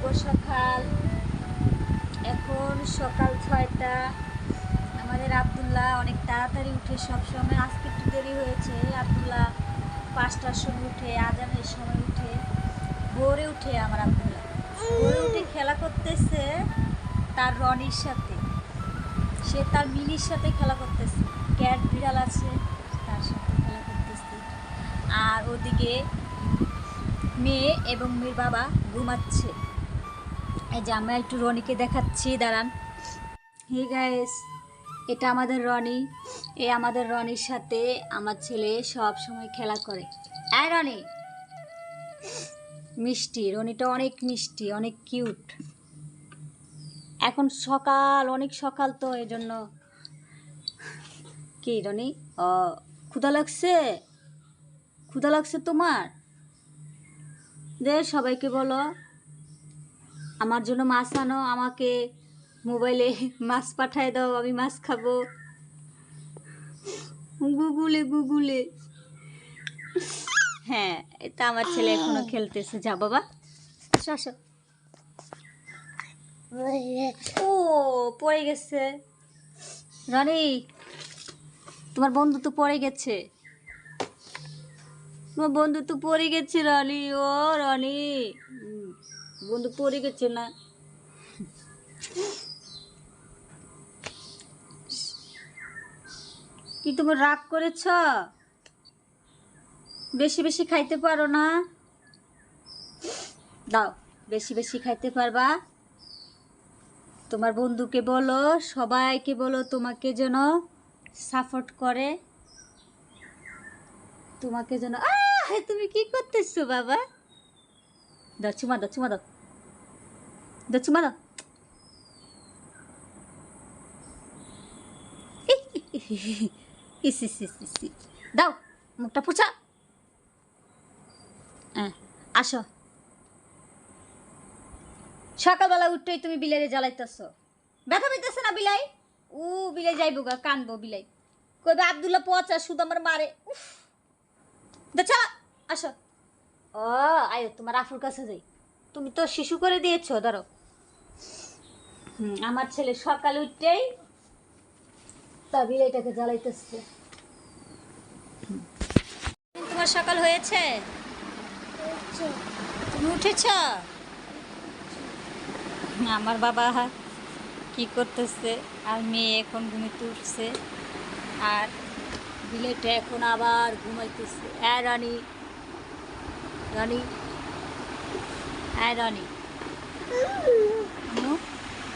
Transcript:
শুভ সকাল এখন সকাল ছয়টা। আমাদের আবদুল্লাহ অনেক তাড়াতাড়ি উঠে সব সময় আজকে একটু দেরি হয়েছে। আবদুল্লাহ পাঁচটার সময় উঠে, আজানের সময় উঠে। ভোরে উঠে আমার আবদুল্লাহ। ভোরে উঠে খেলা করতেছে তার রনির সাথে। সে তার মিনির সাথে খেলা করতেছে। ক্যাট বিড়াল আছে, তার সাথে খেলা করতেছে। আর ওদিকে মেয়ে এবং মেয়ের বাবা ঘুমাচ্ছে। এই যে আমরা একটু রনিকে দেখাচ্ছি, দাঁড়ান। হে গাইস এটা আমাদের রনি। এ আমাদের রনির সাথে আমার ছেলে সব সময় খেলা করে। আয় রনি। মিষ্টি, রনিটা অনেক মিষ্টি, অনেক কিউট। এখন সকাল, অনেক সকাল তো এই জন্য কি রনি? ক্ষুধা লাগছে? ক্ষুধা লাগছে তোমার? দে সবাইকে বলো। আমার জন্য মাছ আনো, আমাকে মোবাইলে মাছ পাঠায় দাও, আমি মাছ খাব। গুগুলে গুগুলে। হ্যাঁ এটা আমার ছেলে এখনও খেলতেছে। যা বাবা ও, পড়ে গেছে। রনি, তোমার বন্ধু তো পড়ে গেছে। তোমার বন্ধু তো পড়ে গেছে রনি। ও রনি। বন্ধু পড়ে গেছে না। কি তুমি রাগ করেছ? বেশি বেশি খাইতে পারো না? দাও, বেশি বেশি খাইতে পারবা। তোমার বন্ধুকে বলো, সবাইকে বলো তোমাকে যেন সাপোর্ট করে। তোমাকে যেন আহ! তুমি কি বাবা? দাও মুখটা হ্যাঁ আসো। সকালবেলা উঠতেই তুমি বিলাইরে জ্বালাইতেছ। ব্যথা পেতেছে না বিলাই? উ, বিলাই যাইবো গা, কানবো বিলাই। কইবে, আবদুল্লাহ পচা শুধু আমার মারে। উফ। দেখছ আসো। ও, আয়ো, তোমার আফুর কাছে যাই। তুমি তো শিশু করে দিয়েছ, ধরো। আমার ছেলে সকালে উঠতেই তা বিলাইটাকে জ্বালাইতেছে তোমার সকাল হয়েছে। তুমি উঠেছ? আমার বাবা কি করতেছে? আর মেয়ে এখন ঘুমিতে উঠছে। আর বিলেটে এখন আবার ঘুমাইতেছে। হ্যাঁ রানী। রানী হ্যাঁ রানী?